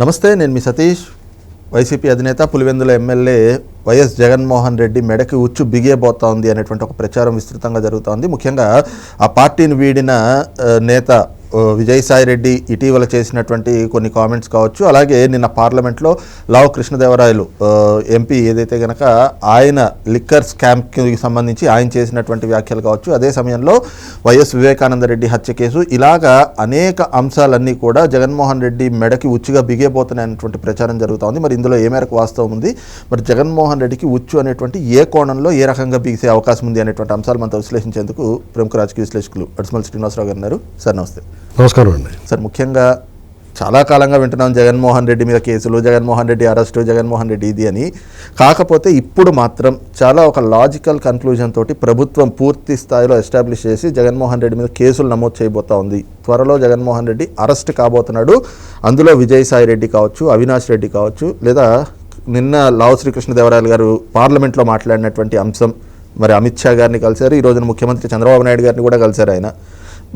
నమస్తే నేను మీ సతీష్. వైసీపీ అధినేత పులివెందుల ఎమ్మెల్యే వైఎస్ జగన్మోహన్ రెడ్డి మెడకి ఉచ్చు బిగియబోతా ఉంది అనేటువంటి ఒక ప్రచారం విస్తృతంగా జరుగుతోంది. ముఖ్యంగా ఆ పార్టీని వీడిన నేత విజయసాయి రెడ్డి ఇటీవల చేసినటువంటి కొన్ని కామెంట్స్ కావచ్చు అలాగే నిన్న పార్లమెంట్లో లావు కృష్ణదేవరాయలు ఎంపీ ఏదైతే గనక ఆయన లిక్కర్ స్కామ్కి సంబంధించి ఆయన చేసినటువంటి వ్యాఖ్యలు కావచ్చు అదే సమయంలో వైఎస్ వివేకానంద రెడ్డి హత్య కేసు ఇలాగా అనేక అంశాలన్నీ కూడా జగన్మోహన్ రెడ్డి మెడకి ఉచ్చుగా బిగియబోతున్నాయన్నటువంటి ప్రచారం జరుగుతోంది మరి ఇందులో ఏ మేరకు వాస్తవం ఉంది? మరి జగన్మోహన్ రెడ్డికి ఉచ్చు అనేటువంటి ఏ కోణంలో ఏ రకంగా బిగిసే అవకాశం ఉంది అనేటువంటి అంశాలు మనతో విశ్లేషించేందుకు ప్రముఖ రాజకీయ విశ్లేషకులు అడిసిమల్ శ్రీనివాసరావు గారు సార్ నమస్తే. నమస్కారం అండి. సార్ ముఖ్యంగా చాలా కాలంగా వింటున్నాం జగన్మోహన్ రెడ్డి మీద కేసులు జగన్మోహన్ రెడ్డి అరెస్టు జగన్మోహన్ రెడ్డి ఇది అని. కాకపోతే ఇప్పుడు మాత్రం చాలా ఒక లాజికల్ కన్క్లూజన్ తోటి ప్రభుత్వం పూర్తి స్థాయిలో ఎస్టాబ్లిష్ చేసి జగన్మోహన్ రెడ్డి మీద కేసులు నమోదు చేయబోతా ఉంది. త్వరలో జగన్మోహన్ రెడ్డి అరెస్ట్ కాబోతున్నాడు. అందులో విజయసాయి రెడ్డి కావచ్చు అవినాష్ రెడ్డి కావచ్చు లేదా నిన్న లావు శ్రీకృష్ణదేవరాయలు గారు పార్లమెంట్లో మాట్లాడినటువంటి అంశం మరి అమిత్ షా గారిని కలిశారు. ఈ రోజున ముఖ్యమంత్రి చంద్రబాబు నాయుడు గారిని కూడా కలిశారు ఆయన.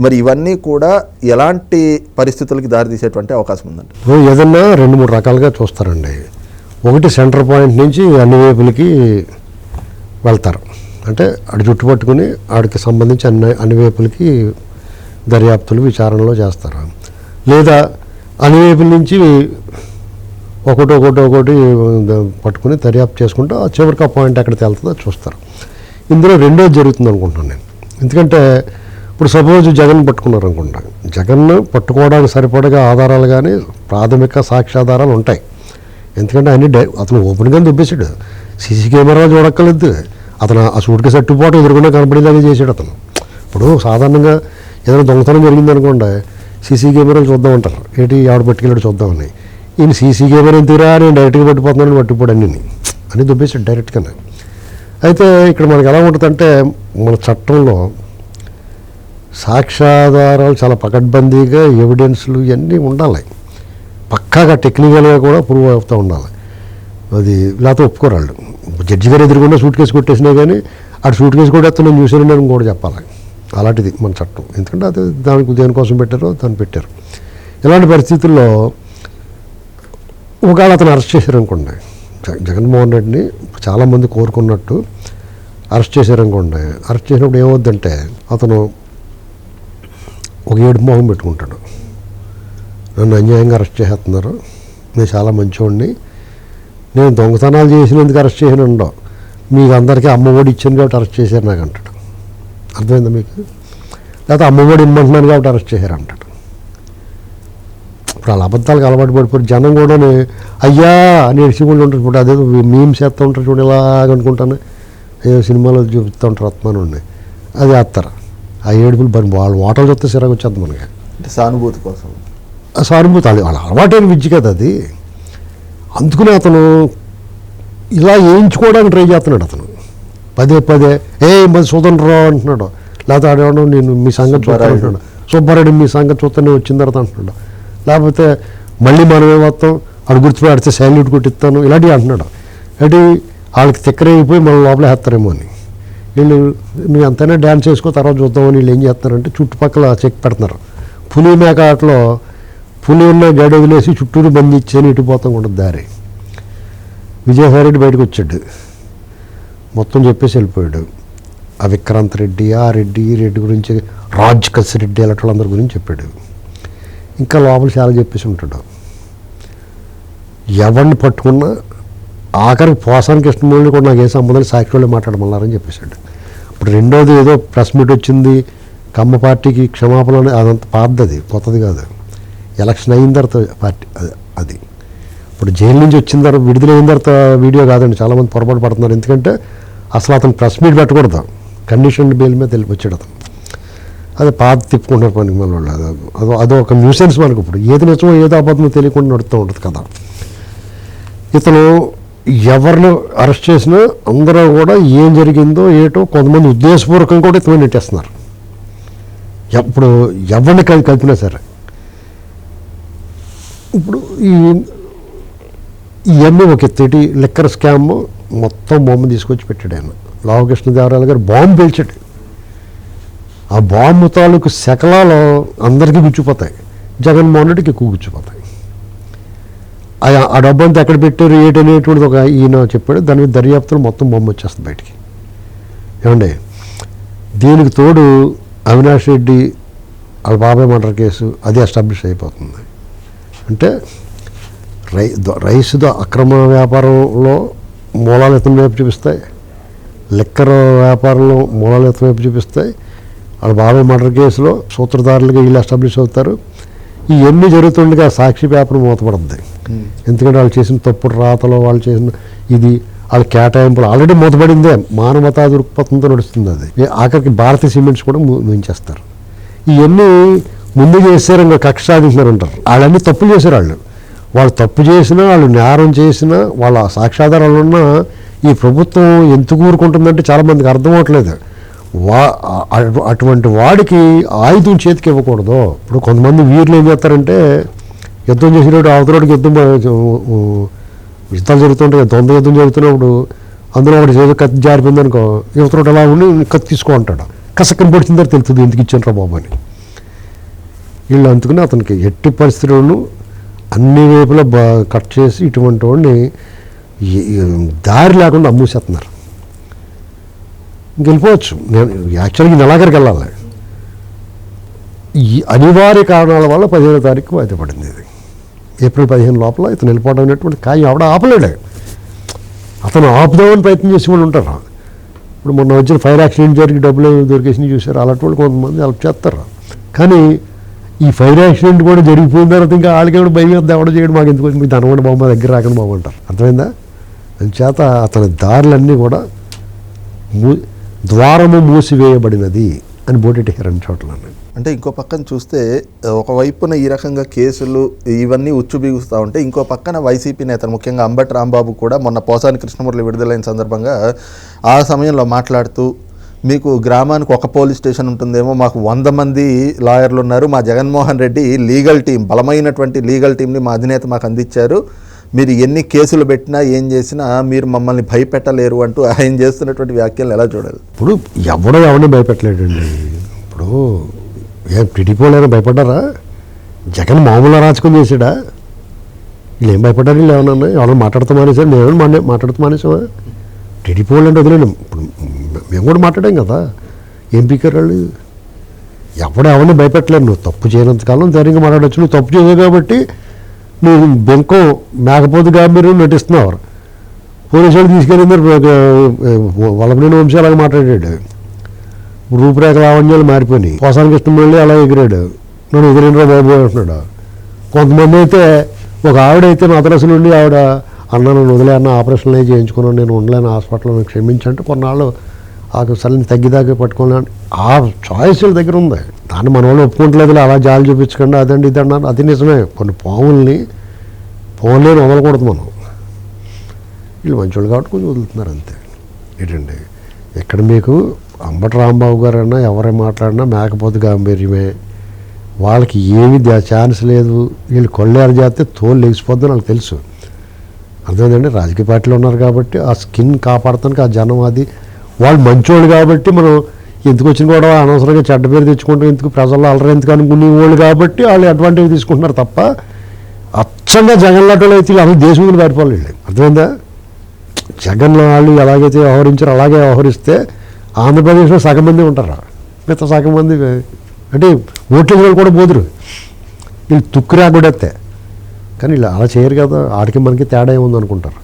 మరి ఇవన్నీ కూడా ఎలాంటి పరిస్థితులకి దారితీసేటువంటి అవకాశం ఉందండి? ఇప్పుడు ఏదన్నా రెండు మూడు రకాలుగా చూస్తారండి. ఒకటి సెంటర్ పాయింట్ నుంచి అన్ని వైపులకి వెళ్తారు. అంటే ఆడి చుట్టుపట్టుకుని ఆడికి సంబంధించి అన్ని అన్ని వైపులకి దర్యాప్తులు విచారణలో చేస్తారు. లేదా అన్ని వైపుల నుంచి ఒకటి ఒకటి ఒకటి పట్టుకుని దర్యాప్తు చేసుకుంటూ ఆ చివరికి ఆ పాయింట్ ఎక్కడికి వెళ్తుందో చూస్తారు. ఇందులో రెండోది జరుగుతుంది అనుకుంటున్నాను నేను. ఎందుకంటే ఇప్పుడు సపోజ్ జగన్ పట్టుకున్నారు అనుకుంటా జగన్ పట్టుకోవడానికి సరిపడగా ఆధారాలు కానీ ప్రాథమిక సాక్ష్యాధారాలు ఉంటాయి. ఎందుకంటే అన్ని డై అతను ఓపెన్గా దుబ్బేశాడు. సీసీ కెమెరాలు చూడక్కర్లేదు. అతను ఆ సూట్కి సట్టుపాటు ఎదురుకుండా కనపడేలాగా చేశాడు అతను. ఇప్పుడు సాధారణంగా ఏదైనా దొంగతనం జరిగింది అనుకోండి సీసీ కెమెరాలు చూద్దామంటారు. ఏంటి ఆవిడ పట్టుకెళ్ళాడు చూద్దామని. ఈయన సీసీ కెమెరా తీరా నేను డైరెక్ట్గా పట్టిపోతున్నాను పట్టిపోడు అన్ని అని దుబ్బేశాడు డైరెక్ట్గానే. అయితే ఇక్కడ మనకి ఎలా ఉంటుందంటే మన చట్టంలో సాక్ష్యాధారాలు చాలా పకడ్బందీగా ఎవిడెన్స్లు ఇవన్నీ ఉండాలి. పక్కాగా టెక్నికల్గా కూడా ప్రూవ్ అవుతూ ఉండాలి. అది లేకపోతే ఒప్పుకోరు వాళ్ళు జడ్జి గారు ఎదురుకుండా సూట్ కేసు కొట్టేసినా కానీ అటు సూట్ కేసు కూడా నేను చూసాను అని కూడా చెప్పాలి. అలాంటిది మన చట్టం. ఎందుకంటే అది దానికి దేనికోసం పెట్టారో దాన్ని పెట్టారు. ఇలాంటి పరిస్థితుల్లో ఒకవేళ అతను అరెస్ట్ చేశారనుకోండి. జ- జగన్మోహన్ రెడ్డిని చాలామంది కోరుకున్నట్టు అరెస్ట్ చేశారనుకోండి. అరెస్ట్ చేసినప్పుడు ఏమవుద్దంటే అతను ఒక ఏడు మొహం పెట్టుకుంటాడు. నన్ను అన్యాయంగా అరెస్ట్ చేసేస్తున్నారు. నేను చాలా మంచివాడిని నేను దొంగతనాలు చేసినందుకు అరెస్ట్ చేసిన ఉండవు మీకు అందరికీ అమ్మఒడి ఇచ్చాను కాబట్టి అరెస్ట్ చేశారు నాకు అంటాడు. అర్థమైందా మీకు? లేకపోతే అమ్మఒడి ఇమ్మంటున్నాను కాబట్టి అరెస్ట్ చేశారు అంటాడు. ఇప్పుడు వాళ్ళ అబద్ధాలకు అలవాటు పడిపోయి జనం కూడా అయ్యా అని ఎడిచికుండా ఉంటారు ఇప్పుడు అదే మేము చేస్తూ ఉంటారు చూడండి ఇలాగ అనుకుంటాను. ఏదో సినిమాలో చూపిస్తూ ఉంటారు ఆత్మాను అది వేస్తారు ఆ ఏడుపులు మరి వాళ్ళు ఓటలు చూస్తే సిరాకు వచ్చేది మనకి. అంటే సానుభూతి కోసం. ఆ సానుభూతి అది వాళ్ళ అలవాటైన విద్య కదా అది. అందుకనే అతను ఇలా వేయించుకోవడానికి ట్రై చేస్తున్నాడు అతను. పదే పదే ఏ మరి చూద్దాం రా అంటున్నాడు. లేకపోతే ఆడేవాడు నేను మీ సంగతి చూస్తాను సుబ్బారెడ్డి. అంటున్నాడు. సుబ్బారెడ్డి మీ సంగతి చూస్తానే వచ్చిన తర్వాత అంటున్నాడు. లేకపోతే మళ్ళీ మనమే వస్తాం అడు గుర్తుపోయి ఆడితే శాల్యూట్ కొట్టిస్తాను ఇలాంటివి అంటున్నాడు. అంటే వాళ్ళకి తిక్కరైపోయి మన లోపల వేస్తారేమో అని. వీళ్ళు నువ్వు ఎంతైనా డ్యాన్స్ చేసుకో తర్వాత చూద్దామని వీళ్ళు ఏం చేస్తున్నారంటే చుట్టుపక్కల చెక్ పెడుతున్నారు. పులి మేక ఆటలో పులి ఉన్న గడి వదిలేసి చుట్టూరు బంద్ ఇచ్చేని ఇటుపోతాం కూడా దారి. విజయసాయిరెడ్డి బయటకు వచ్చాడు. మొత్తం చెప్పేసి వెళ్ళిపోయాడు. ఆ విక్రాంత్ రెడ్డి ఆ రెడ్డి ఈ రెడ్డి గురించి రాజ్ కస్ రెడ్డి అలాంటి వాళ్ళందరి గురించి చెప్పాడు. ఇంకా లోపల చాలా చెప్పేసి ఉంటాడు. ఎవరిని పట్టుకున్నా ఆఖరికి పోసానికి ఇష్టం కూడా నాకు ఏ సంబంధం సాక్షులు మాట్లాడమన్నారని చెప్పేశాడు. ఇప్పుడు రెండోది ఏదో ప్రెస్ మీట్ వచ్చింది కమ్మ పార్టీకి క్షమాపణ అదంత పాతది కొత్తది కాదు. ఎలక్షన్ అయిన తర్వాత పార్టీ అది అది. ఇప్పుడు జైలు నుంచి వచ్చిన తర్వాత విడుదలైన తర్వాత వీడియో కాదండి చాలామంది పొరపాటు పడుతున్నారు. ఎందుకంటే అసలు అతను ప్రెస్ మీట్ పెట్టకూడదు. కండిషన్ బెయిల్ మీద తెలిపి వచ్చాడు అతను. అది పాత తిప్పుకుంటున్నారు పని మన వాళ్ళు. అది అదో అదో ఒక న్యూసెన్స్ మనకు ఇప్పుడు. ఏది నిజమో ఏదో అబద్ధమో తెలియకుండా నడుస్తూ ఉంటుంది కదా. ఇతను ఎవరిని అరెస్ట్ చేసినా అందరూ కూడా ఏం జరిగిందో ఏటో కొంతమంది ఉద్దేశపూర్వకంగా కూడా ఎత్తుమని నెట్టేస్తున్నారు. ఇప్పుడు ఎవరిని కలిపినా సరే. ఇప్పుడు ఈ ఇవన్నీ ఒక ఎత్తిటి లిక్కర్ స్కామ్ మొత్తం బొమ్మ తీసుకొచ్చి పెట్టాడు ఆయన. లావకృష్ణదేవరాయలు గారు బాంబు పేల్చాడు. ఆ బాంబు తాలూకు శకలాలు అందరికీ గుచ్చిపోతాయి. జగన్మోహన్ రెడ్డికి ఎక్కువ గుచ్చిపోతాయి. ఆ డబ్బు అంతా ఎక్కడ పెట్టారు ఏంటి అనేటువంటిది ఒక ఈయన చెప్పాడు. దాని మీద దర్యాప్తులు మొత్తం బొమ్మ వచ్చేస్తుంది బయటికి. ఏమండి? దీనికి తోడు అవినాష్ రెడ్డి వాళ్ళ బాబాయ్ మర్డర్ కేసు అది ఎస్టాబ్లిష్ అయిపోతుంది. అంటే రై రైస్ ద అక్రమ వ్యాపారంలో మూలాలు ఎత్తున వైపు చూపిస్తాయి. లిక్కర్ వ్యాపారంలో మూలాలు ఎత్తున వైపు చూపిస్తాయి. వాళ్ళ బాబాయ్ మర్డర్ కేసులో సూత్రధారులుగా వీళ్ళు ఎస్టాబ్లిష్ అవుతారు. ఇవన్నీ జరుగుతుండగా సాక్షి పేపర్ మూతపడుతుంది ఎందుకంటే వాళ్ళు చేసిన తప్పుడు రాతలో వాళ్ళు చేసిన ఇది వాళ్ళ కేటాయింపులు ఆల్రెడీ మూతపడిందే. మానవతా దృక్పథంతో నడుస్తుంది అది. ఆఖరికి భారతీయ సిమెంట్స్ కూడా ముంచేస్తారు. ఇవన్నీ ముందు చేశారు ఇంకా కక్ష సాధించారు అంటారు. వాళ్ళన్నీ తప్పులు చేశారు వాళ్ళు. వాళ్ళు తప్పు చేసినా వాళ్ళు నేరం చేసినా వాళ్ళ సాక్ష్యాధారాలు ఉన్నా ఈ ప్రభుత్వం ఎందుకు ఊరుకుంటుందంటే చాలా మందికి అర్థం అవట్లేదు అటువంటి వాడికి ఆయుధం చేతికి ఇవ్వకూడదు. ఇప్పుడు కొంతమంది వీరులు ఏం చేస్తారంటే యుద్ధం చేసినప్పుడు అవతలకి యుద్ధం యుద్ధాలు జరుగుతుంటాయి. ద్వంద్వ యుద్ధం జరుగుతున్నప్పుడు అందులో ఒకటి ఏదో కత్తి జారిపోయింది అనుకో యువతడు అలా ఉండి కత్తి తీసుకో అంటాడు. కసక్కని పొడిచిందో తెలుస్తుంది ఎందుకు ఇచ్చాను బాబు అని. వీళ్ళు అందుకుని అతనికి ఎట్టి పరిస్థితుల్లోనూ అన్ని వైపులా బా కట్ చేసి ఇటువంటి వాడిని దారి లేకుండా అమ్మూసేస్తున్నారు. గెలిపోవచ్చు. నేను యాక్చువల్గా నెలాఖరికి వెళ్ళాలి ఈ అనివార్య కారణాల వల్ల పదిహేనో తారీఖు వాయిదా పడింది ఇది. ఏప్రిల్ పదిహేను లోపల ఇతను వెళ్ళిపోవడం అనేటువంటి ఖాయం ఆవిడ ఆపలేడే. అతను ఆపుదామని ప్రయత్నం చేసి వాళ్ళు ఉంటారు. ఇప్పుడు మొన్న వచ్చిన ఫైర్ యాక్సిడెంట్ జరిగి డబ్బులు దొరికేసినవి చూసారు. అలాంటి వాళ్ళు కొంతమంది హెల్ప్ చేస్తారు. కానీ ఈ ఫైర్ యాక్సిడెంట్ కూడా జరిగిపోయిన తర్వాత ఇంకా వాళ్ళకి భయం మీద ఎవడ చేయడం మాకు ఎందుకు? మీకు ధనవండి బాబు మా దగ్గర రాకండి బాబు అంటారు. అర్థమైందా? చేత అతని దారులన్నీ కూడా ద్వారము మూసివేయబడినది అని బోటెట్టారు హిరణ్ చోట్ల అంటే ఇంకో పక్కన చూస్తే ఒకవైపున ఈ రకంగా కేసులు ఇవన్నీ ఉచ్చు బిగుస్తూ ఉంటే ఇంకో పక్కన వైసీపీ నేతలు ముఖ్యంగా అంబటి రాంబాబు కూడా మొన్న పోసాని కృష్ణమూర్తి విడుదలైన సందర్భంగా ఆ సమయంలో మాట్లాడుతూ మీకు గ్రామానికి ఒక పోలీస్ స్టేషన్ ఉంటుందేమో మాకు వంద మంది లాయర్లు ఉన్నారు మా జగన్మోహన్ రెడ్డి లీగల్ టీం బలమైనటువంటి లీగల్ టీంని మా అధినేత మాకు అందించారు. మీరు ఎన్ని కేసులు పెట్టినా ఏం చేసినా మీరు మమ్మల్ని భయపెట్టలేరు అంటూ ఆయన చేస్తున్నటువంటి వ్యాఖ్యలు ఎలా చూడాలి? ఇప్పుడు ఎవడో ఎవరిని భయపెట్టలేడండి. ఇప్పుడు ఏం టీడీపీ భయపడ్డారా? జగన్ మామూలు రాజకం చేసాడా వీళ్ళు ఏం భయపడ్డారు? వీళ్ళు ఏమన్నా ఎవరైనా మాట్లాడుతూ మానేశారు? మేము మానే మాట్లాడుతూ మానేసామా టీడీపీ వాళ్ళు అంటే వదిలేండి ఇప్పుడు మేము కూడా మాట్లాడాం కదా. ఏం పీకారు వాళ్ళు? ఎవడు ఎవరిని భయపెట్టలేరు. నువ్వు తప్పు చేయనంతకాలం ధైర్యంగా మాట్లాడచ్చు. నువ్వు తప్పు చేయవు కాబట్టి నువ్వు బెంకం మేకపోతు మీరు నటిస్తున్నావు పోలీసులు వాళ్ళు తీసుకెళ్ళి వలపనేని అలాగే మాట్లాడాడు. రూపురేఖ లావణ్యాలు మారిపోయినాయి. పోసానికి ఇష్టం మళ్ళీ అలా ఎగిరాడు. నన్ను ఎగిరినరా బాబు అంటున్నాడు. కొంతమంది అయితే ఒక ఆవిడైతే మద్రాసు నుండి ఆవిడ అన్న నన్ను వదిలే అన్న ఆపరేషన్లు చేయించుకున్నాను నేను ఉండలేను హాస్పిటల్లో క్షమించంటే కొన్నాళ్ళు ఆ సలని తగ్గిదాకా పట్టుకోవాలని ఆ చాయిస్ దగ్గర ఉంది. దాన్ని మన వాళ్ళు ఒప్పుకుంటలేదు అలా జాలి చూపించకుండా అదండి ఇది అన్నారు అది నిజమే. కొన్ని పాముల్ని పోలేని వదలకూడదు మనం. వీళ్ళు మంచోళ్ళు కాబట్టి కొంచెం వదులుతున్నారు అంతే. ఏంటండి ఇక్కడ మీకు అంబటి రాంబాబు గారైనా ఎవరే మాట్లాడినా మేకపోతే గాంభీర్యమే. వాళ్ళకి ఏమి ఛాన్స్ లేదు. వీళ్ళు కొల్లేరు చేస్తే తోలు లేచిపోద్దని వాళ్ళకి తెలుసు. అర్థమైందండి? రాజకీయ పార్టీలు ఉన్నారు కాబట్టి ఆ స్కిన్ కాపాడటానికి ఆ జనం అది వాళ్ళు మంచోళ్ళు కాబట్టి మనం ఎందుకు వచ్చిన కూడా అనవసరంగా చెడ్డ పేరు తెచ్చుకుంటాం. ఎందుకు ప్రజల్లో అలర ఎందుకు అనుకునే వాళ్ళు కాబట్టి వాళ్ళు అడ్వాంటేజ్ తీసుకుంటున్నారు తప్ప అచ్చంగా జగన్ లాంటి వాళ్ళు అయితే వీళ్ళు దేశం మీద పారిపోవాలి అర్థమైందా? జగన్ వాళ్ళు ఎలాగైతే వ్యవహరించారో అలాగే వ్యవహరిస్తే ఆంధ్రప్రదేశ్లో సగం మంది ఉంటారు? మిగతా సగం మంది అంటే ఓట్లేసిన వాళ్ళు కూడా పోదురు. వీళ్ళు తుక్కురా కొడేస్తే కానీ వీళ్ళు అలా చేయరు కదా. ఆడికి మనకి తేడా ఏముంది అనుకుంటారు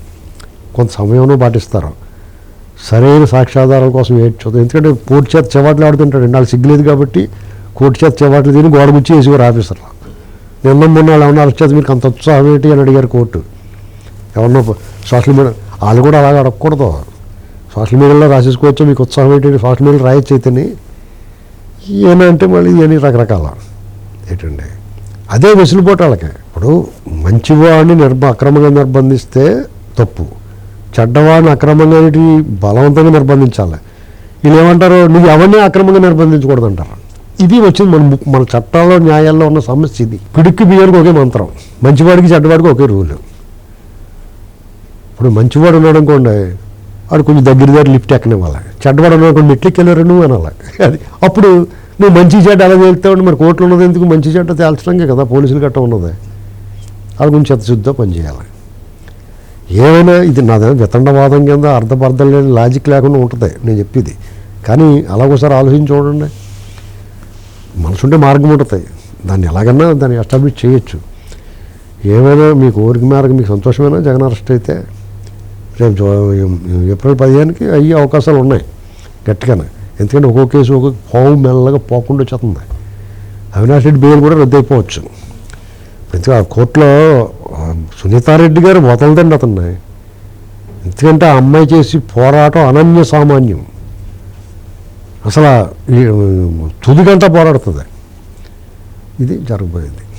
కొంత సమయంలో పాటిస్తారు. సరైన సాక్ష్యాధారాల కోసం వెయిట్ చూద్దాం ఎందుకంటే కోర్టు చేత చెవాట్లు ఆడుతుంటాడు. వాళ్ళు సిగ్గులేదు కాబట్టి కోర్టు చేత చెవాట్లు తిని గోడ గుచ్చి వేసేవారు ఆఫీసర్లు. నిన్న మొన్న వాళ్ళు ఏమన్నా అరెస్ట్ చేసి మీకు అంత ఉత్సాహం ఏంటి అని అడిగారు కోర్టు. ఎవరన్నా సోషల్ మీడియా వాళ్ళు కూడా అలాగే అడగకూడదు. సోషల్ మీడియాలో రాసేసుకోవచ్చు? మీకు ఉత్సాహం ఏంటి సోషల్ మీడియాలో రాయొచ్చు అయితేనే ఏనంటే మళ్ళీ ఇవన్నీ రకరకాల ఏంటండి? అదే వెసులుబాటు వాళ్ళకి. ఇప్పుడు మంచివాడిని నిర్బ అక్రమంగా నిర్బంధిస్తే తప్పు. చెడ్డవాడిని అక్రమంగా ఏంటి? బలవంతంగా నిర్బంధించాలి. వీళ్ళు ఏమంటారు? నువ్వు ఎవరిని అక్రమంగా నిర్బంధించకూడదు అంటారు ఇది వచ్చింది మన మన చట్టాల్లో న్యాయాల్లో ఉన్న సమస్య ఇది. పిడుక్కి బియ్యానికి ఒకే మంత్రం. మంచివాడికి చెడ్డవాడికి ఒకే రూల్. ఇప్పుడు మంచివాడు ఉన్నాడు అనుకోండి వాడు కొంచెం దగ్గర దగ్గర లిఫ్ట్ ఎక్కనివ్వాలి. చెడ్డవాడు ఉన్నాడు అనుకోండి మెట్లకి వెళ్ళారు నువ్వు అనాలి. అది అప్పుడు నువ్వు మంచి చెడ్డ అలా తేలుతావు మరి కోర్టులో ఉన్నది ఎందుకు? మంచి చెడ్డ తేల్చడానికే కదా పోలీసులు గట్ట ఉన్నది. అది కొంచెం చెత్తశుద్ధిగా పనిచేయాలి. ఏమైనా ఇది నాదే వితండవాదం కింద అర్ధపర్థం లేని లాజిక్ లేకుండా ఉంటుంది. నేను చెప్పేది. కానీ అలా ఒకసారి ఆలోచించి చూడండి. మనసుంటే మార్గం ఉంటుంది. దాన్ని ఎలాగన్నా దాన్ని ఎస్టాబ్లిష్ చేయొచ్చు. ఏమైనా మీ కోరిక మేరకు మీకు సంతోషమైనా? జగన్ అరెస్ట్ అయితే? రేపు ఏప్రిల్ పదిహేనుకి అయ్యే అవకాశాలు ఉన్నాయి. గట్టిగానే. ఎందుకంటే ఒక్కో కేసు ఒక్కొక్క పావు మెల్లగా పోకుండా వచ్చేస్తుంది. అవినాష్ రెడ్డి బెయిల్ కూడా రద్దు అయిపోవచ్చు. ఎందుకంటే ఆ కోర్టులో సునీతారెడ్డి గారు వదలదండి అతన్ని. ఎందుకంటే ఆ అమ్మాయి చేసి పోరాటం అనన్య సామాన్యం. అసలు తుది గంట పోరాడుతుంది. ఇది జరగబోయేది.